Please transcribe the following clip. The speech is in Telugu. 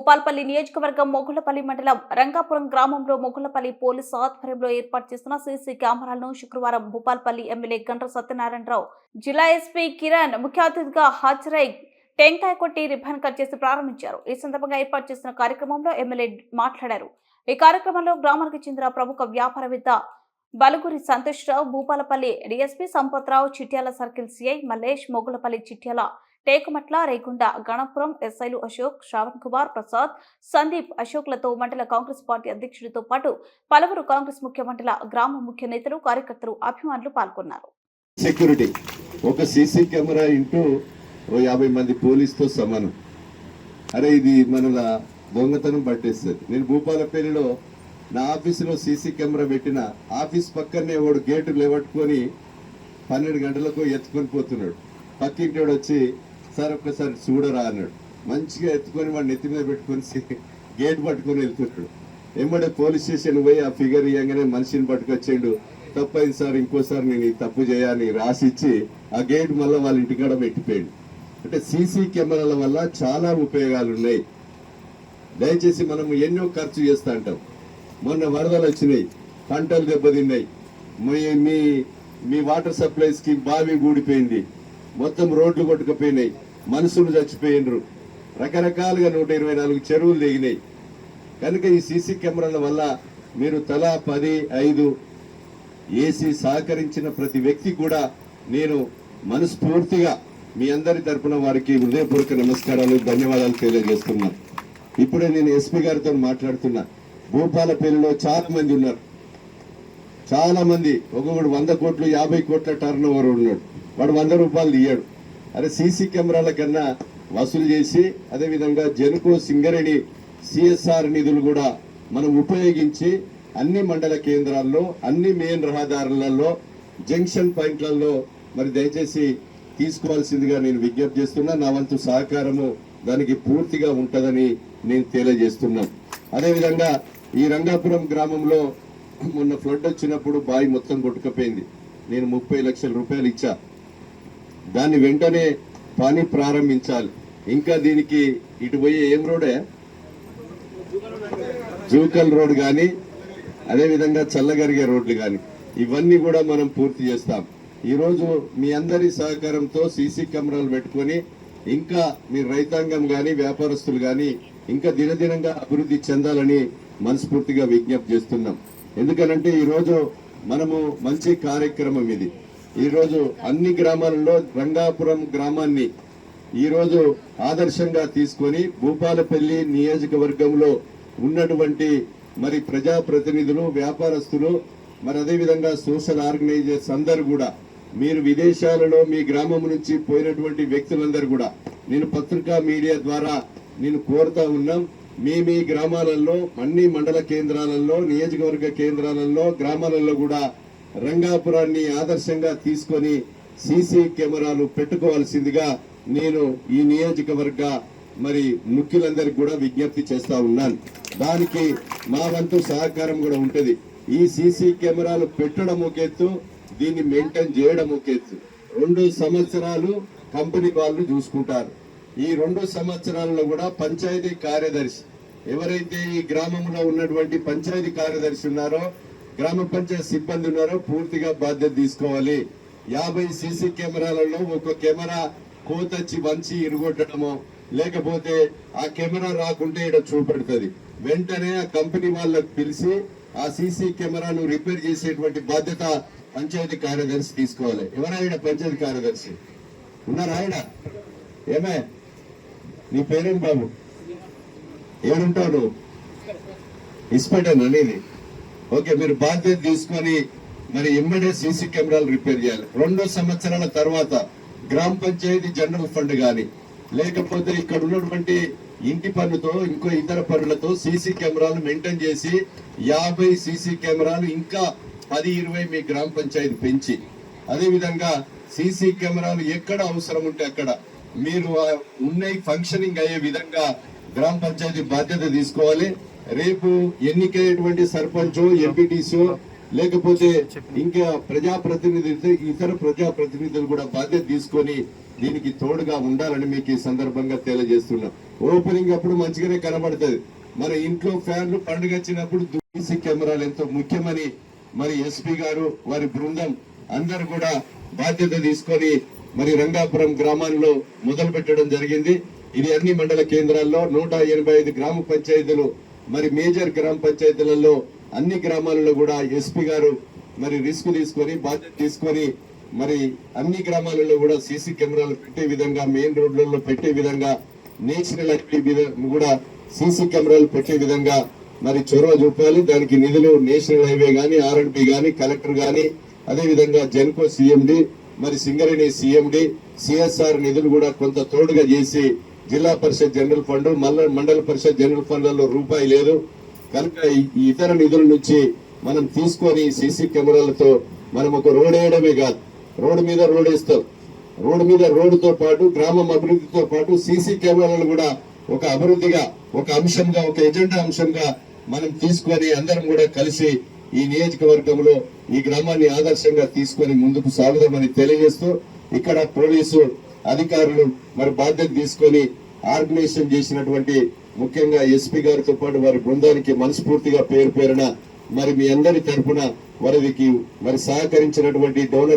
భూపాల్పల్లి నియోజకవర్గం మొగులపల్లి మండలం రంగాపురం గ్రామంలో మొగులపల్లి పోలీసు ఆధ్వర్యంలో ఏర్పాటు చేసిన సీసీ కెమెరాలను శుక్రవారం భూపాల్పల్లి ఎమ్మెల్యే గండ్ర సత్యనారాయణరావు జిల్లా ఎస్పీ కిరణ్ ముఖ్య అతిథిగా హాజరై టెంకాయ కొట్టి రిబ్బన్ కట్ చేసి ప్రారంభించారు. ఈ సందర్భంగా ఏర్పాటు చేసిన కార్యక్రమంలో ఎమ్మెల్యే మాట్లాడారు. ఈ కార్యక్రమంలో గ్రామానికి చెందిన ప్రముఖ వ్యాపారవేత్త Baluguri Santosh Rao Bhupalpally DSP Sampath Rao Chityal circle CI Mallesh Mogullapally Chityal Tekumatla Regonda Ganapuram ఎస్ఐలు అశోక్ శ్రావణ్ కుమార్ ప్రసాద్ సందీప్ అశోక్లతో మండల కాంగ్రెస్ పార్టీ అధ్యక్షుడితో పాటు పలువురు కాంగ్రెస్ ముఖ్య మండల గ్రామ ముఖ్య నేతలు కార్యకర్తలు అభిమానులు పాల్గొన్నారు. సెక్యూరిటీ ఒక సీసీ కెమెరా ఇంటూ ఓ యాభై మంది పోలీస్తో సమానం. అరే ఇది మన దొంగతనం పట్టేస్తుంది. నేను భూపాలపల్లిలో నా ఆఫీసులో సీసీ కెమెరా పెట్టిన ఆఫీస్ పక్కనే వాడు గేటు లేవట్టుకొని పన్నెండు గంటలకు ఎత్తుకొని పోతున్నాడు. పక్కింటి వచ్చి సార్ ఒక్కసారి చూడరా అన్నాడు. మంచిగా ఎత్తుకొని వాడిని నెత్తి మీద పెట్టుకొని గేట్ పట్టుకొని వెళ్తున్నాడు. ఎమ్మడే పోలీస్ స్టేషన్ పోయి ఆ ఫిగర్ ఇవ్వగానే మనిషిని పట్టుకొచ్చేయండు. తప్పైంది సార్ ఇంకోసారి నేను ఈ తప్పు చేయాలని రాసిచ్చి ఆ గేట్ మళ్ళీ వాళ్ళ ఇంటికాడ పెట్టిపోయాడు. అంటే సీసీ కెమెరాల వల్ల చాలా ఉపయోగాలు ఉన్నాయి దయచేసి మనం ఎన్నో ఖర్చు చేస్తా అంటాం. మొన్న వరదలు వచ్చినాయి పంటలు దెబ్బతిన్నాయి. మీ మీ మీ వాటర్ సప్లై స్కీమ్ బావి గూడిపోయింది మొత్తం రోడ్లు కొట్టుకుపోయినాయి. మనుషులు చచ్చిపోయినరు. రకరకాలుగా నూట ఇరవై నాలుగు చెరువులు దిగినాయి. కనుక ఈ సీసీ కెమెరాల వల్ల మీరు తలా పది ఐదు ఏసీ సహకరించిన ప్రతి వ్యక్తి కూడా నేను మనస్ఫూర్తిగా మీ అందరి తరపున వారికి హృదయపూర్వక నమస్కారాలు ధన్యవాదాలు తెలియజేస్తున్నాను ఇప్పుడే నేను ఎస్పీ గారితో మాట్లాడుతున్నా. భూపాలపల్లిలో చాలా మంది ఉన్నారు. చాలా మంది. ఒక్కొక్కడు వంద కోట్లు యాభై కోట్ల టర్న్ ఓవర్ ఉన్నాడు. వాడు వంద రూపాయలు తీయడు అరే సీసీ కెమెరాల కన్నా వసూలు చేసి అదేవిధంగా జనుకో సింగరేణి సిఎస్ఆర్ నిధులు కూడా మనం ఉపయోగించి అన్ని మండల కేంద్రాల్లో అన్ని మెయిన్ రహదారులలో జంక్షన్ పాయింట్లలో మరి దయచేసి తీసుకోవాల్సిందిగా నేను విజ్ఞప్తి చేస్తున్నా. నా వంతు సహకారము దానికి పూర్తిగా ఉంటుందని నేను తెలియజేస్తున్నాను అదేవిధంగా ఈ రంగాపురం గ్రామంలో మొన్న ఫ్లడ్ వచ్చినప్పుడు బావి మొత్తం కొట్టుకపోయింది. నేను ముప్పై లక్షల రూపాయలు ఇచ్చా. దాన్ని వెంటనే పని ప్రారంభించాలి. ఇంకా దీనికి ఇటు పోయే ఏం రోడే? జూకల్ రోడ్ కానీ అదేవిధంగా చల్లగరిగే రోడ్లు కానీ ఇవన్నీ కూడా మనం పూర్తి చేస్తాం. ఈరోజు మీ అందరి సహకారంతో సీసీ కెమెరాలు పెట్టుకొని ఇంకా మీ రైతాంగం కానీ వ్యాపారస్తులు కానీ ఇంకా దినదినంగా అభివృద్ధి చెందాలని మనస్ఫూర్తిగా విజ్ఞప్తి చేస్తున్నాం. ఎందుకనంటే ఈరోజు మనము మంచి కార్యక్రమం ఇది. ఈరోజు అన్ని గ్రామాలలో రంగాపురం గ్రామాన్ని ఈరోజు ఆదర్శంగా తీసుకొని భూపాలపల్లి నియోజకవర్గంలో ఉన్నటువంటి మరి ప్రజాప్రతినిధులు వ్యాపారస్తులు మరి అదేవిధంగా సోషల్ ఆర్గనైజర్స్ అందరూ కూడా మీరు విదేశాలలో మీ గ్రామం నుంచి పోయినటువంటి వ్యక్తులందరూ కూడా నేను పత్రికా మీడియా ద్వారా నేను కోరుతా ఉన్నాం మీ మీ గ్రామాలలో అన్ని మండల కేంద్రాలలో నియోజకవర్గ కేంద్రాలలో గ్రామాలలో కూడా రంగాపురాన్ని ఆదర్శంగా తీసుకొని సీసీ కెమెరాలు పెట్టుకోవాల్సిందిగా నేను ఈ నియోజకవర్గ మరి ముఖ్యులందరికీ కూడా విజ్ఞప్తి చేస్తా ఉన్నాను. దానికి మా వంతు సహకారం కూడా ఉంటుంది. ఈ సీసీ కెమెరాలు పెట్టడం ఒక ఎత్తు దీన్ని మెయింటైన్ చేయడం ఒక ఎత్తు రెండు సంవత్సరాలు కంపెనీ వాళ్ళు చూసుకుంటారు. ఈ రెండు సంవత్సరాలలో కూడా పంచాయతీ కార్యదర్శి ఎవరైతే ఈ గ్రామంలో ఉన్నటువంటి పంచాయతీ కార్యదర్శి ఉన్నారో గ్రామ పంచాయత్ సిబ్బంది ఉన్నారో పూర్తిగా బాధ్యత తీసుకోవాలి. యాభై సీసీ కెమెరాలలో ఒక కెమెరా కోతచ్చి వంచి ఇరుగొట్టడము లేకపోతే ఆ కెమెరా రాకుంటే ఇక్కడ చూపెడుతుంది. వెంటనే ఆ కంపెనీ వాళ్ళకు పిలిచి ఆ సీసీ కెమెరాను రిపేర్ చేసేటువంటి బాధ్యత పంచాయతీ కార్యదర్శి తీసుకోవాలి. ఎవరాయన పంచాయతీ కార్యదర్శి? ఉన్నారా ఆయన ఏమే? నీ పేరేం బాబు? ఏడుంటావు నువ్వు? ఇస్పెట్టను అనేది ఓకే మీరు బాధ్యత తీసుకొని మరి ఎమ్మడే సీసీ కెమెరాలు రిపేర్ చేయాలి. రెండు సంవత్సరాల తర్వాత గ్రామ పంచాయతీ జనరల్ ఫండ్ కానీ లేకపోతే ఇక్కడ ఉన్నటువంటి ఇంటి పనులతో ఇంకో ఇతర పనులతో సీసీ కెమెరాలు మెయింటైన్ చేసి యాభై సీసీ కెమెరాలు ఇంకా పది ఇరవై మీ గ్రామ పంచాయతీ పెంచి అదేవిధంగా సీసీ కెమెరాలు ఎక్కడ అవసరం ఉంటే అక్కడ మీరు ఉన్నాయి ఫంక్షనింగ్ అయ్యే విధంగా గ్రామ పంచాయతీ బాధ్యత తీసుకోవాలి. రేపు ఎన్నికైనటువంటి సర్పంచో ఎంపీటీసీ లేకపోతే ఇంకా ప్రజాప్రతినిధి ఇతర ప్రజాప్రతినిధులు కూడా బాధ్యత తీసుకొని దీనికి తోడుగా ఉండాలని మీకు ఈ సందర్భంగా తెలియజేస్తున్నాం. ఓపెనింగ్ అప్పుడు మంచిగానే కనబడుతుంది. మన ఇంట్లో ఫ్యాన్లు పండుగ వచ్చినప్పుడు సీసీ కెమెరాలు ఎంతో ముఖ్యమని మరి ఎస్పీ గారు వారి బృందం అందరు కూడా బాధ్యత తీసుకొని మరి రంగాపురం గ్రామాల్లో మొదలు పెట్టడం జరిగింది. ఇది అన్ని మండల కేంద్రాల్లో నూట ఎనభై ఐదు గ్రామ పంచాయతీలు మరి మేజర్ గ్రామ పంచాయతీలలో అన్ని గ్రామాలలో కూడా ఎస్పీ గారు మరి రిస్క్ తీసుకొని బాధ్యత తీసుకొని మరి అన్ని గ్రామాలలో కూడా సీసీ కెమెరాలు పెట్టే విధంగా మెయిన్ రోడ్లలో పెట్టే విధంగా నేషనల్ హైవే కూడా సీసీ కెమెరాలు పెట్టే విధంగా మరి చొరవ చూపాలి. దానికి నిధులు నేషనల్ హైవే కానీ ఆర్ఎండ్బి కానీ కలెక్టర్ కానీ అదేవిధంగా జెన్కో సీఎండి మరి సింగరేణి సీఎండి సిఎస్ఆర్ నిధులు కూడా కొంత తోడుగా చేసి జిల్లా పరిషత్ జనరల్ ఫండ్ మల్ల మండల పరిషత్ జనరల్ ఫండ్లలో రూపాయి లేదు. కనుక ఈ ఇతర నిధుల నుంచి మనం తీసుకొని సీసీ కెమెరాలతో మనం ఒక రోడ్ వేయడమే కాదు రోడ్డు మీద రోడ్ వేస్తాం. రోడ్డు మీద రోడ్డుతో పాటు గ్రామం అభివృద్ధితో పాటు సీసీ కెమెరాలను కూడా ఒక అభివృద్ధిగా ఒక అంశంగా ఒక ఎజెండా అంశంగా మనం తీసుకొని అందరం కూడా కలిసి ఈ నియోజకవర్గంలో ఈ గ్రామాన్ని ఆదర్శంగా తీసుకొని ముందుకు సాగుదామని తెలియజేస్తూ ఇక్కడ పోలీసు అధికారులు మరి బాధ్యత తీసుకొని ఆర్గనైజేషన్ చేసినటువంటి ముఖ్యంగా ఎస్పీ గారితో పాటు వారి బృందానికి మనస్ఫూర్తిగా పేరు పేరున మరి మీ అందరి తరపున వారికి మరి సహకరించినటువంటి డోనర్